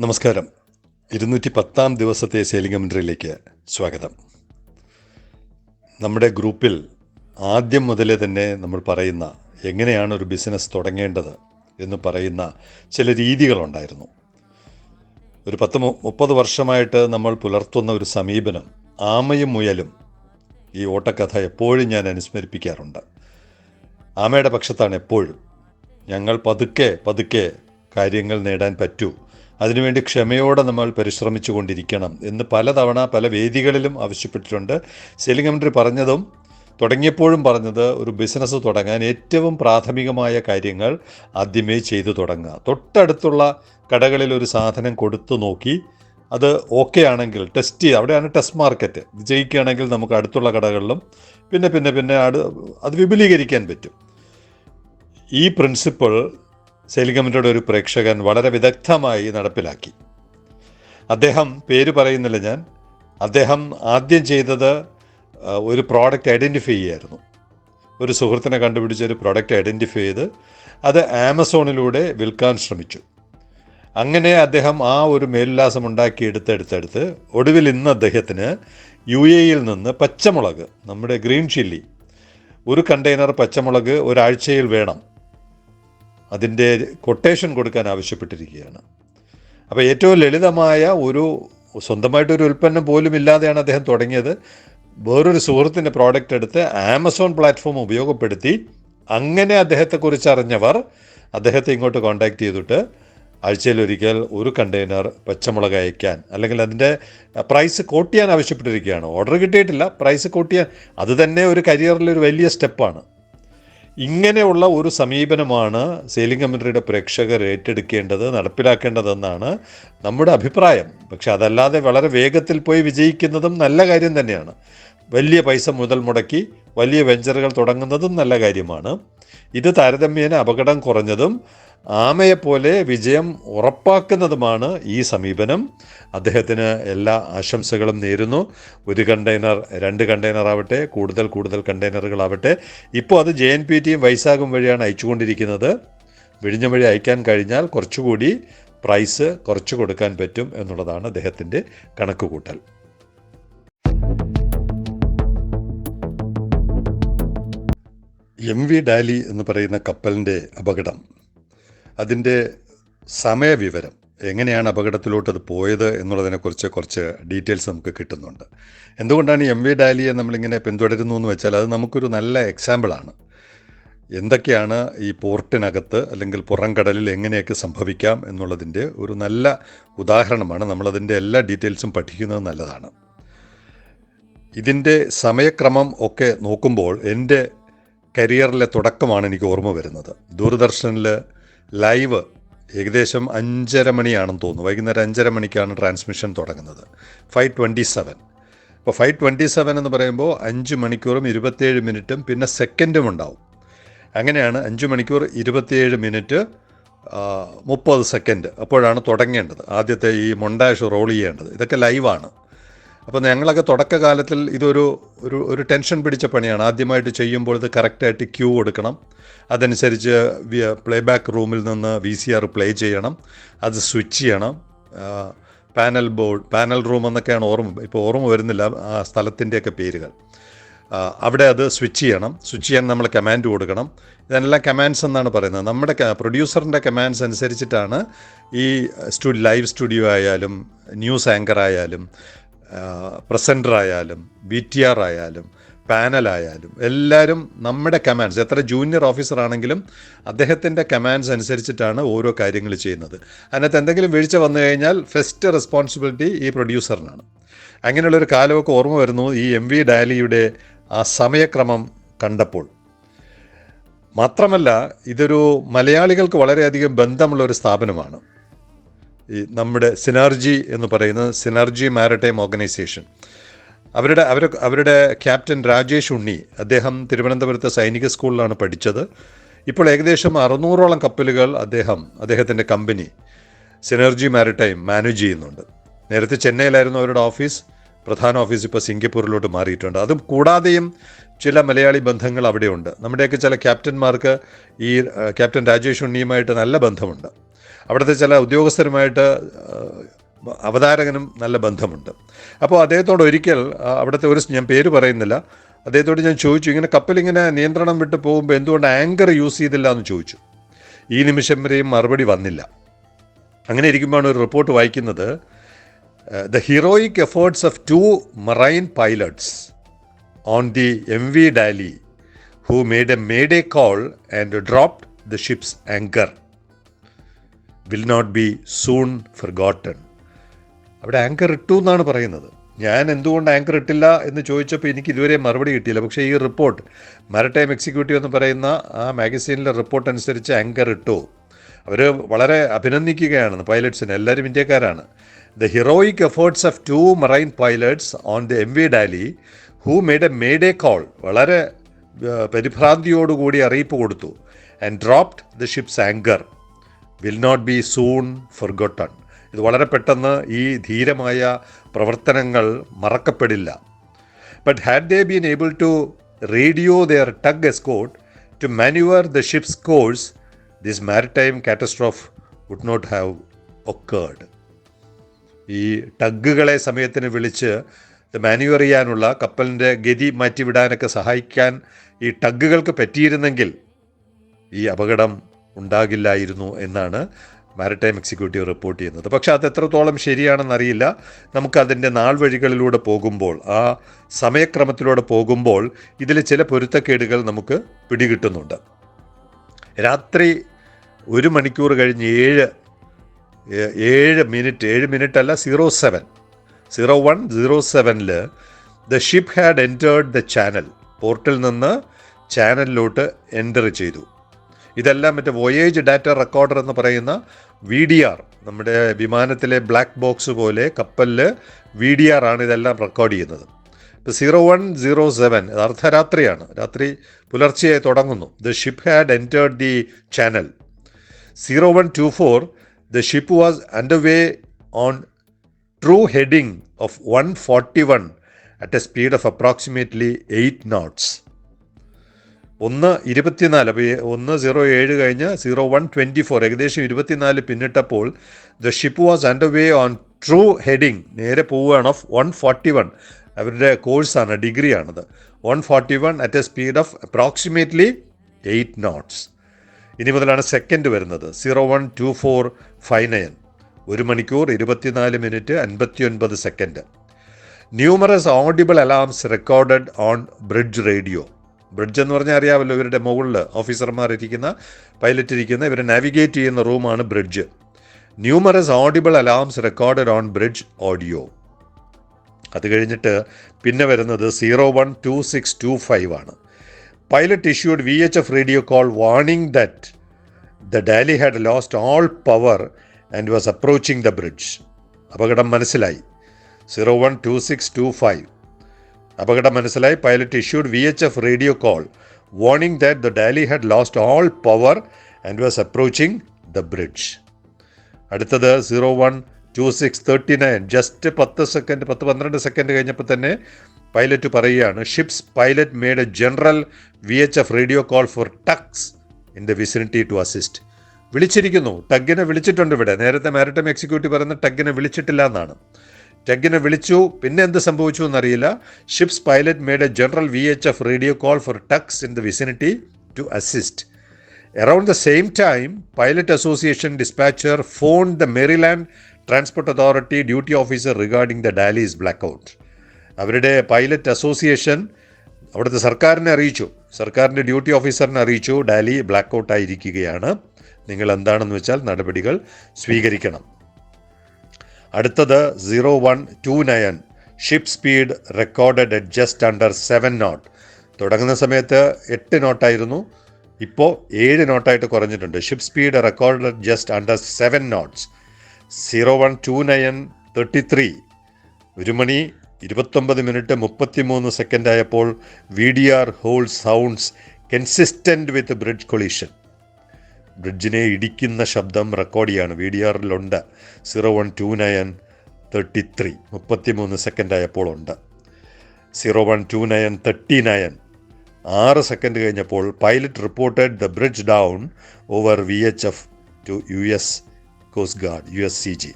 നമസ്കാരം. ഇരുന്നൂറ്റി പത്താം ദിവസത്തെ സെയിലിംഗ് കമൻട്രിയിലേക്ക് സ്വാഗതം. നമ്മുടെ ഗ്രൂപ്പിൽ ആദ്യം മുതലേ തന്നെ നമ്മൾ പറയുന്ന എങ്ങനെയാണ് ഒരു ബിസിനസ് തുടങ്ങേണ്ടത് എന്ന് പറയുന്ന ചില രീതികളുണ്ടായിരുന്നു. ഒരു പത്ത് മുപ്പത് വർഷമായിട്ട് നമ്മൾ പുലർത്തുന്ന ഒരു സമീപനം ആമയും മുയലും ഈ ഓട്ടക്കഥ എപ്പോഴും ഞാൻ അനുസ്മരിപ്പിക്കാറുണ്ട്. ആമയുടെ പക്ഷത്താണ് എപ്പോഴും ഞങ്ങൾ പതുക്കെ പതുക്കെ കാര്യങ്ങൾ നേടാൻ പറ്റൂ അതിനുവേണ്ടി ക്ഷമയോടെ നമ്മൾ പരിശ്രമിച്ചു കൊണ്ടിരിക്കണം എന്ന് പലതവണ പല വേദികളിലും ആവശ്യപ്പെട്ടിട്ടുണ്ട്. സെയിലിംഗ് പറഞ്ഞതും തുടങ്ങിയപ്പോഴും പറഞ്ഞത് ഒരു ബിസിനസ് തുടങ്ങാൻ ഏറ്റവും പ്രാഥമികമായ കാര്യങ്ങൾ ആദ്യമേ ചെയ്തു തുടങ്ങുക. തൊട്ടടുത്തുള്ള കടകളിൽ ഒരു സാധനം കൊടുത്തു നോക്കി. അത് ഓക്കെ ആണെങ്കിൽ ടെസ്റ്റ് ചെയ്യുക. അവിടെയാണ് ടെസ്റ്റ് മാർക്കറ്റ് വിജയിക്കുകയാണെങ്കിൽ നമുക്ക് അടുത്തുള്ള കടകളിലും പിന്നെ പിന്നെ പിന്നെ അത് വിപുലീകരിക്കാൻ പറ്റും. ഈ പ്രിൻസിപ്പിൾ സെയിലിംഗ് ഒരു പ്രേക്ഷകൻ വളരെ വിദഗ്ധമായി നടപ്പിലാക്കി. അദ്ദേഹം പേര് പറയുന്നില്ല ഞാൻ. അദ്ദേഹം ആദ്യം ചെയ്തത് ഒരു പ്രോഡക്റ്റ് ഐഡന്റിഫൈ ചെയ്യായിരുന്നു. ഒരു സുഹൃത്തിനെ കണ്ടുപിടിച്ച് ഒരു പ്രോഡക്റ്റ് ഐഡന്റിഫൈ ചെയ്ത് അത് ആമസോണിലൂടെ വിൽക്കാൻ ശ്രമിച്ചു. അങ്ങനെ അദ്ദേഹം ആ ഒരു മേലുല്ലാസം ഉണ്ടാക്കി എടുത്തെടുത്തെടുത്ത് ഒടുവിൽ ഇന്ന് അദ്ദേഹത്തിന് യു എയിൽ നിന്ന് പച്ചമുളക് നമ്മുടെ ഗ്രീൻ ചില്ലി ഒരു കണ്ടെയ്നർ പച്ചമുളക് ഒരാഴ്ചയിൽ വേണം. അതിന്റെ കൊട്ടേഷൻ കൊടുക്കാൻ ആവശ്യപ്പെട്ടിരിക്കുകയാണ്. അപ്പോൾ ഏറ്റവും ലളിതമായ ഒരു സ്വന്തമായിട്ടൊരു ഉൽപ്പന്നം പോലും ഇല്ലാതെയാണ് അദ്ദേഹം തുടങ്ങിയത്. വേറൊരു സുഹൃത്തിന്റെ പ്രോഡക്റ്റ് എടുത്ത് ആമസോൺ പ്ലാറ്റ്ഫോം ഉപയോഗപ്പെടുത്തി അങ്ങനെ അദ്ദേഹത്തെക്കുറിച്ച് അറിഞ്ഞവർ അദ്ദേഹത്തെ ഇങ്ങോട്ട് കോൺടാക്റ്റ് ചെയ്തിട്ട് ആഴ്ചയിൽ ഒരിക്കൽ ഒരു കണ്ടെയ്നർ പച്ചമുളക് അയക്കാൻ അല്ലെങ്കിൽ അതിന്റെ പ്രൈസ് കോട്ട് ചെയ്യാൻ ആവശ്യപ്പെട്ടിരിക്കുകയാണ്. ഓർഡർ കിട്ടിയിട്ടില്ല പ്രൈസ് കോട്ട് ചെയ്യാൻ. അത് തന്നെ ഒരു കരിയറിലെ ഒരു വലിയ സ്റ്റെപ്പാണ് ഇങ്ങനെയുള്ള ഒരു സമീപനമാണ് സെയിലിംഗ് കമ്മിറ്റിയുടെ പ്രേക്ഷകർ ഏറ്റെടുക്കേണ്ടത് നടപ്പിലാക്കേണ്ടതെന്നാണ് നമ്മുടെ അഭിപ്രായം. പക്ഷെ അതല്ലാതെ വളരെ വേഗത്തിൽ പോയി വിജയിക്കുന്നതും നല്ല കാര്യം തന്നെയാണ്. വലിയ പൈസ മുതൽ മുടക്കി വലിയ വെഞ്ചറുകൾ തുടങ്ങുന്നതും നല്ല കാര്യമാണ്. ഇത് താരതമ്യേന അപകടം കുറഞ്ഞതും ആമയെപ്പോലെ വിജയം ഉറപ്പാക്കുന്നതുമാണ് ഈ സമീപനം. അദ്ദേഹത്തിന് എല്ലാ ആശംസകളും നേരുന്നു. ഒരു കണ്ടെയ്നർ രണ്ട് കണ്ടെയ്നർ ആവട്ടെ കൂടുതൽ കൂടുതൽ കണ്ടെയ്നറുകളാവട്ടെ ഇപ്പോൾ അത് ജെ എൻ പി ടിയും വൈശാഖും വഴിയാണ് അയച്ചുകൊണ്ടിരിക്കുന്നത്. വിഴിഞ്ഞ വഴി അയക്കാൻ കഴിഞ്ഞാൽ കുറച്ചുകൂടി പ്രൈസ് കുറച്ച് കൊടുക്കാൻ പറ്റും എന്നുള്ളതാണ് അദ്ദേഹത്തിന്റെ കണക്കുകൂട്ടൽ. എം വി ഡാലി എന്ന് പറയുന്ന കപ്പലിന്റെ അപകടം. അതിന്റെ സമയവിവരം എങ്ങനെയാണ് അപകടത്തിലോട്ട് അത് പോയത് എന്നുള്ളതിനെക്കുറിച്ച് കുറച്ച് ഡീറ്റെയിൽസ് നമുക്ക് കിട്ടുന്നുണ്ട്. എന്തുകൊണ്ടാണ് എം വി ഡാലിയെ നമ്മളിങ്ങനെ പിന്തുടരുന്നു എന്ന് വെച്ചാൽ അത് നമുക്കൊരു നല്ല എക്സാമ്പിളാണ് എന്തൊക്കെയാണ് ഈ പോർട്ടിനകത്ത് അല്ലെങ്കിൽ പുറംകടലിൽ എങ്ങനെയൊക്കെ സംഭവിക്കാം എന്നുള്ളതിന്റെ ഒരു നല്ല ഉദാഹരണമാണ്. നമ്മളതിന്റെ എല്ലാ ഡീറ്റെയിൽസും പഠിക്കുന്നത് നല്ലതാണ്. ഇതിന്റെ സമയക്രമം ഒക്കെ നോക്കുമ്പോൾ എന്റെ കരിയറിലെ തുടക്കമാണ് എനിക്ക് ഓർമ്മ വരുന്നത്. ദൂരദർശനിൽ ലൈവ് ഏകദേശം അഞ്ചര മണിയാണെന്ന് തോന്നുന്നു. വൈകുന്നേരം അഞ്ചര മണിക്കാണ് ട്രാൻസ്മിഷൻ തുടങ്ങുന്നത്. Five twenty seven. അപ്പോൾ ഫൈവ് ട്വന്റി സെവൻ എന്ന് പറയുമ്പോൾ അഞ്ച് മണിക്കൂറും ഇരുപത്തേഴ് മിനിറ്റും പിന്നെ സെക്കൻഡും ഉണ്ടാവും. അങ്ങനെയാണ് അഞ്ച് മണിക്കൂർ ഇരുപത്തിയേഴ് മിനിറ്റ് മുപ്പത് സെക്കൻഡ് അപ്പോഴാണ് തുടങ്ങേണ്ടത്. ആദ്യത്തെ ഈ മൊണ്ടാഷ് റോൾ ചെയ്യേണ്ടത്. ഇതൊക്കെ ലൈവാണ്. അപ്പോൾ ഞങ്ങളൊക്കെ തുടക്കകാലത്തിൽ ഇതൊരു ഒരു ഒരു ടെൻഷൻ പിടിച്ച പണിയാണ്. ആദ്യമായിട്ട് ചെയ്യുമ്പോൾ ഇത് കറക്റ്റായിട്ട് ക്യൂ കൊടുക്കണം. അതനുസരിച്ച് പ്ലേ ബാക്ക് റൂമിൽ നിന്ന് വി സി ആർ പ്ലേ ചെയ്യണം. അത് സ്വിച്ച് ചെയ്യണം. പാനൽ ബോർഡ് പാനൽ റൂം എന്നൊക്കെയാണ് ഓർമ്മ ഇപ്പോൾ ഓർമ്മ വരുന്നില്ല ആ സ്ഥലത്തിന്റെയൊക്കെ പേരുകൾ. അവിടെ അത് സ്വിച്ച് ചെയ്യണം. സ്വിച്ച് ചെയ്യാൻ നമ്മൾ കമാൻഡ് കൊടുക്കണം. ഇതെല്ലാം കമാൻഡ്സ് എന്നാണ് പറയുന്നത്. നമ്മുടെ പ്രൊഡ്യൂസറിന്റെ കമാൻഡ്സ് അനുസരിച്ചിട്ടാണ് ഈ സ്റ്റു ലൈവ് സ്റ്റുഡിയോ ആയാലും ന്യൂസ് ആങ്കർ ആയാലും പ്രസന്റർ ആയാലും ബി ടി ആർ ആയാലും പാനലായാലും എല്ലാവരും നമ്മുടെ കമാൻഡ്സ് എത്ര ജൂനിയർ ഓഫീസർ ആണെങ്കിലും അദ്ദേഹത്തിന്റെ കമാൻഡ്സ് അനുസരിച്ചിട്ടാണ് ഓരോ കാര്യങ്ങൾ ചെയ്യുന്നത്. അതിനകത്ത് എന്തെങ്കിലും വീഴ്ച വന്നു കഴിഞ്ഞാൽ ഫസ്റ്റ് റെസ്പോൺസിബിലിറ്റി ഈ പ്രൊഡ്യൂസറിനാണ്. അങ്ങനെയുള്ളൊരു കാലമൊക്കെ ഓർമ്മ വരുന്നു ഈ എം വി ഡാലിയുടെ ആ സമയക്രമം കണ്ടപ്പോൾ. മാത്രമല്ല ഇതൊരു മലയാളികൾക്ക് വളരെയധികം ബന്ധമുള്ള ഒരു സ്ഥാപനമാണ്. ഈ നമ്മുടെ സിനർജി എന്ന് പറയുന്നത് സിനർജി മാരിടൈം ഓർഗനൈസേഷൻ. അവരുടെ അവർ അവരുടെ ക്യാപ്റ്റൻ രാജേഷ് ഉണ്ണി അദ്ദേഹം തിരുവനന്തപുരത്തെ സൈനിക സ്കൂളിലാണ് പഠിച്ചത്. ഇപ്പോൾ ഏകദേശം അറുന്നൂറോളം കപ്പലുകൾ അദ്ദേഹം അദ്ദേഹത്തിന്റെ കമ്പനി സിനർജി മാരിടൈം മാനേജ് ചെയ്യുന്നുണ്ട്. നേരത്തെ ചെന്നൈയിലായിരുന്നു അവരുടെ ഓഫീസ് പ്രധാന ഓഫീസ് ഇപ്പോൾ സിംഗപ്പൂരിലോട്ട് മാറിയിട്ടുണ്ട്. അതും കൂടാതെയും ചില മലയാളി ബന്ധങ്ങൾ അവിടെയുണ്ട്. നമ്മുടെയൊക്കെ ചില ക്യാപ്റ്റന്മാർക്ക് ഈ ക്യാപ്റ്റൻ രാജേഷ് ഉണ്ണിയുമായിട്ട് നല്ല ബന്ധമുണ്ട്. അവിടുത്തെ ചില ഉദ്യോഗസ്ഥരുമായിട്ട് അവതാരകനും നല്ല ബന്ധമുണ്ട്. അപ്പോൾ അദ്ദേഹത്തോട് ഒരിക്കൽ അവിടുത്തെ ഒരു ഞാൻ പേര് പറയുന്നില്ല. അദ്ദേഹത്തോട് ഞാൻ ചോദിച്ചു ഇങ്ങനെ കപ്പലിങ്ങനെ നിയന്ത്രണം വിട്ട് പോകുമ്പോൾ എന്തുകൊണ്ട് ആങ്കർ യൂസ് ചെയ്തില്ല എന്ന് ചോദിച്ചു. ഈ നിമിഷം വരെയും മറുപടി വന്നില്ല. അങ്ങനെ ഇരിക്കുമ്പോഴാണ് ഒരു റിപ്പോർട്ട് വായിക്കുന്നത്. The heroic efforts of two marine pilots on the M V Dali who made a made a call and dropped the ship's anchor. Will not be soon forgotten അവിടെ ആങ്കർ ഇട്ടു എന്നാണ് പറയുന്നത്. ഞാൻ എന്തുകൊണ്ട് ആങ്കർ ഇട്ടില്ല എന്ന് ചോദിച്ചപ്പോൾ എനിക്ക് ഇതുവരെ മറുപടി കിട്ടിയില്ല. പക്ഷേ ഈ റിപ്പോർട്ട് മാരിടൈം എക്സിക്യൂട്ടീവ് എന്ന് പറയുന്ന ആ മാഗസീനിലെ റിപ്പോർട്ട് അനുസരിച്ച് ആങ്കർ ഇട്ടു. അവർ വളരെ അഭിനന്ദിക്കുകയാണ് പൈലറ്റ്സിന് എല്ലാവരും ഇന്ത്യക്കാരാണ്. The heroic efforts of two marine pilots on the M V Dali who made a made a call വളരെ പരിഭ്രാന്തിയോടുകൂടി അറിയിപ്പ് കൊടുത്തു and dropped the ship's anchor will not be soon forgotten ഇത് വളരെ പെട്ടെന്ന് ഈ ധീരമായ പ്രവർത്തനങ്ങൾ മറക്കപ്പെടില്ല. But had they been able to radio their tug escort to manoeuvre the ship's course this maritime catastrophe would not have occurred ഈ ടഗ്ഗുകളെ സമയത്തിന് വിളിച്ച് മാനുവർ ചെയ്യാനുള്ള കപ്പലിന്റെ ഗതി മാറ്റിവിടാനൊക്കെ സഹായിക്കാൻ ഈ ടഗ്ഗുകൾക്ക് പറ്റിയിരുന്നെങ്കിൽ ഈ അപകടം ഉണ്ടാകില്ലായിരുന്നു എന്നാണ് മാരിടൈം എക്സിക്യൂട്ടീവ് റിപ്പോർട്ട് ചെയ്യുന്നത്. പക്ഷേ അത് എത്രത്തോളം ശരിയാണെന്നറിയില്ല. നമുക്കതിന്റെ നാൾ വഴികളിലൂടെ പോകുമ്പോൾ ആ സമയക്രമത്തിലൂടെ പോകുമ്പോൾ ഇതിൽ ചില പൊരുത്തക്കേടുകൾ നമുക്ക് പിടികിട്ടുന്നുണ്ട്. രാത്രി ഒരു മണിക്കൂർ കഴിഞ്ഞ് ഏഴ് ഏഴ് മിനിറ്റ് ഏഴ് മിനിറ്റ് അല്ല zero seven zero one zero സെവനിൽ the ship had entered the channel പോർട്ടിൽ നിന്ന് ചാനലിലോട്ട് എന്റർ ചെയ്തു. ഇതെല്ലാം മറ്റേ വോയേജ് ഡാറ്റ റെക്കോർഡർ എന്ന് പറയുന്ന വി ഡി ആർ നമ്മുടെ വിമാനത്തിലെ ബ്ലാക്ക് ബോക്സ് പോലെ കപ്പലിൽ വി ഡി ആർ ആണ് ഇതെല്ലാം റെക്കോർഡ് ചെയ്യുന്നത്. ഇപ്പോൾ സീറോ വൺ സീറോ സെവൻ അർദ്ധരാത്രിയാണ്. രാത്രി പുലർച്ചെയായി തുടങ്ങുന്നു. The ship had entered the channel zero one two four the ship was under way on true heading of one forty one at a speed of approximately eight knots ഒന്ന് ഇരുപത്തിനാല് അപ്പോൾ ഒന്ന് zero ഏഴ് കഴിഞ്ഞ് സീറോ വൺ ട്വന്റി ഫോർ ഏകദേശം ഇരുപത്തിനാല് പിന്നിട്ടപ്പോൾ the ship was and way on true heading. നേരെ പോവുകയാണ് ഓഫ് വൺ ഫോർട്ടി വൺ. അവരുടെ കോഴ്സാണ് ഡിഗ്രിയാണത്. One forty one at a speed of approximately eight knots ഇനി മുതലാണ് സെക്കൻഡ് വരുന്നത്. Zero one two four five nine. ഒരു മണിക്കൂർ ഇരുപത്തിനാല് minute അൻപത്തിയൊൻപത് second. Numerous audible alarms recorded on bridge radio. Bridge എന്ന് പറഞ്ഞാൽ അറിയാമല്ലോ ഇവരുടെ മുകളിൽ ഓഫീസർമാർ ഇരിക്കുന്ന പൈലറ്റ് ഇരിക്കുന്ന ഇവരെ നാവിഗേറ്റ് ചെയ്യുന്ന റൂമാണ് bridge. Numerous audible alarms recorded on bridge audio അത് കഴിഞ്ഞിട്ട് പിന്നെ വരുന്നത് zero one two six two five ആണ്. Pilot issued V H F radio call warning that the Dali had lost all power and was approaching the bridge അപകടം മനസ്സിലായി. Zero one two six two five അപകടം മനസ്സിലായി. Pilot issued V H F radio call warning that the Dali had lost all power and was approaching the bridge അടുത്തത് zero one two six thirty nine just പത്ത് second പത്ത് പന്ത്രണ്ട് second കഴിഞ്ഞപ്പോൾ തന്നെ pilot പറയുകയാണ് ship's pilot made a general V H F radio call for tugs in the vicinity to assist വിളിച്ചിരിക്കുന്നു. ടഗിനെ വിളിച്ചിട്ടുണ്ട് ഇവിടെ. നേരത്തെ മാരിടൈം എക്സിക്യൂട്ടീവ് പറയുന്ന ടഗിനെ വിളിച്ചിട്ടില്ല എന്നാണ്. ടഗിനെ വിളിച്ചു. പിന്നെ എന്ത് സംഭവിച്ചു എന്നറിയില്ല. Ship's pilot made a general V H F radio call for tugs in the vicinity to assist around the same time pilot association dispatcher phone the Maryland transport authority duty officer regarding the Dali's black out അവരുടെ pilot association അവിടുത്തെ സർക്കാരിനെ അറിയിച്ചു. സർക്കാരിന്റെ duty ഓഫീസറിനെ അറിയിച്ചു. ഡാലി black ആയിരിക്കുകയാണ്. നിങ്ങൾ എന്താണെന്ന് വെച്ചാൽ നടപടികൾ സ്വീകരിക്കണം. അടുത്തത് zero one two nine ship speed recorded at just under seven knot തുടങ്ങുന്ന സമയത്ത് എട്ട് നോട്ടായിരുന്നു ഇപ്പോൾ ഏഴ് നോട്ടായിട്ട് കുറഞ്ഞിട്ടുണ്ട്. Ship speed record just under seven knots zero one two nine thirty three ഒരു മണി ഇരുപത്തൊമ്പത് മിനിറ്റ് മുപ്പത്തിമൂന്ന് സെക്കൻഡ് ആയപ്പോൾ V D R hull sounds consistent with bridge collision ബ്രിഡ്ജിനെ ഇടിക്കുന്ന ശബ്ദം റെക്കോർഡ് ചെയ്യാണ്. V D ആറിലുണ്ട് zero one two nine thirty three മുപ്പത്തിമൂന്ന് second ആയപ്പോൾ ഉണ്ട്. Zero one two nine thirty nine ആറ് സെക്കൻഡ് കഴിഞ്ഞപ്പോൾ pilot reported the bridge down over V H F to U S Coast Guard U S C G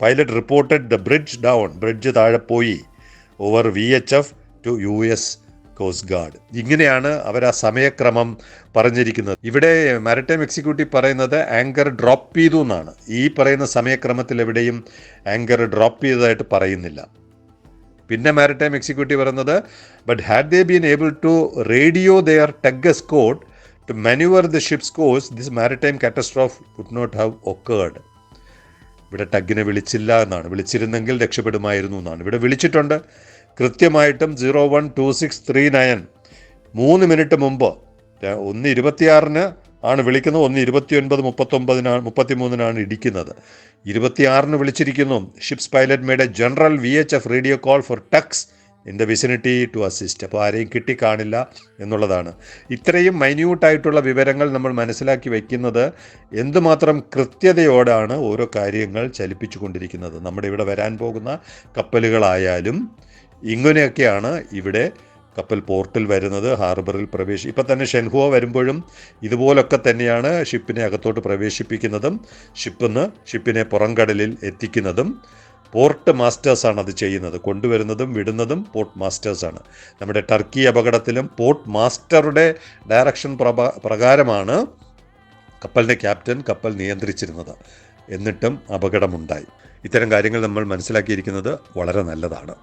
pilot reported the bridge down bridge താഴെ പോയി. Over V H F to U S Coast Guard. ഇങ്ങനെയാണ് അവർ ആ സമയക്രമം പറഞ്ഞിരിക്കുന്നത്. ഇവിടെ maritime executive പറയുന്നത് anchor drop ചെയ്തു എന്നാണ്. ഈ പറയുന്ന സമയക്രമത്തിൽ എവിടെയും ആങ്കർ ഡ്രോപ്പ് ചെയ്തതായിട്ട് പറയുന്നില്ല. പിന്നെ മാരിടൈം എക്സിക്യൂട്ടീവ് പറയുന്നത് but had they been able to radio their tug code to manoeuvre the ship's course this maritime catastrophe would not have occurred ഇവിടെ ടഗിനെ വിളിച്ചില്ല എന്നാണ്. വിളിച്ചിരുന്നെങ്കിൽ രക്ഷപ്പെടുമായിരുന്നു എന്നാണ്. ഇവിടെ വിളിച്ചിട്ടുണ്ട്. കൃത്യമായിട്ടും zero one two six three nine. മൂന്ന് മിനിറ്റ് മുമ്പ് ഒന്ന് ഇരുപത്തിയാറിന് ആണ് വിളിക്കുന്നത്. ഒന്ന് ഇരുപത്തി ഒൻപത് മുപ്പത്തൊമ്പതിനാണ് മുപ്പത്തിമൂന്നിനാണ് ഇടിക്കുന്നത്. ഇരുപത്തിയാറിന് വിളിച്ചിരിക്കുന്നു. Ship's pilot made a general V H F radio call for tugs in the vicinity to assist അപ്പോൾ ആരെയും കിട്ടിക്കാണില്ല എന്നുള്ളതാണ്. ഇത്രയും മൈന്യൂട്ടായിട്ടുള്ള വിവരങ്ങൾ നമ്മൾ മനസ്സിലാക്കി വയ്ക്കുന്നത് എന്തുമാത്രം കൃത്യതയോടാണ് ഓരോ കാര്യങ്ങൾ ചലിപ്പിച്ചു കൊണ്ടിരിക്കുന്നത് നമ്മുടെ ഇവിടെ വരാൻ പോകുന്ന കപ്പലുകളായാലും ഇങ്ങനെയൊക്കെയാണ് ഇവിടെ കപ്പൽ പോർട്ടിൽ വരുന്നത് ഹാർബറിൽ പ്രവേശി ഇപ്പം തന്നെ ഷെൻഹുവ വരുമ്പോഴും ഇതുപോലൊക്കെ തന്നെയാണ് ഷിപ്പിനെ അകത്തോട്ട് പ്രവേശിപ്പിക്കുന്നതും ഷിപ്പിന്ന് ഷിപ്പിനെ പുറംകടലിൽ എത്തിക്കുന്നതും. പോർട്ട് മാസ്റ്റേഴ്സാണ് അത് ചെയ്യുന്നത്. കൊണ്ടുവരുന്നതും വിടുന്നതും പോർട്ട് മാസ്റ്റേഴ്സാണ്. നമ്മുടെ ടർക്കി അപകടത്തിലും പോർട്ട് മാസ്റ്ററുടെ ഡയറക്ഷൻ പ്രഭ പ്രകാരമാണ് കപ്പലിന്റെ ക്യാപ്റ്റൻ കപ്പൽ നിയന്ത്രിച്ചിരുന്നത്. എന്നിട്ടും അപകടമുണ്ടായി. ഇത്തരം കാര്യങ്ങൾ നമ്മൾ മനസ്സിലാക്കിയിരിക്കുന്നത് വളരെ നല്ലതാണ്.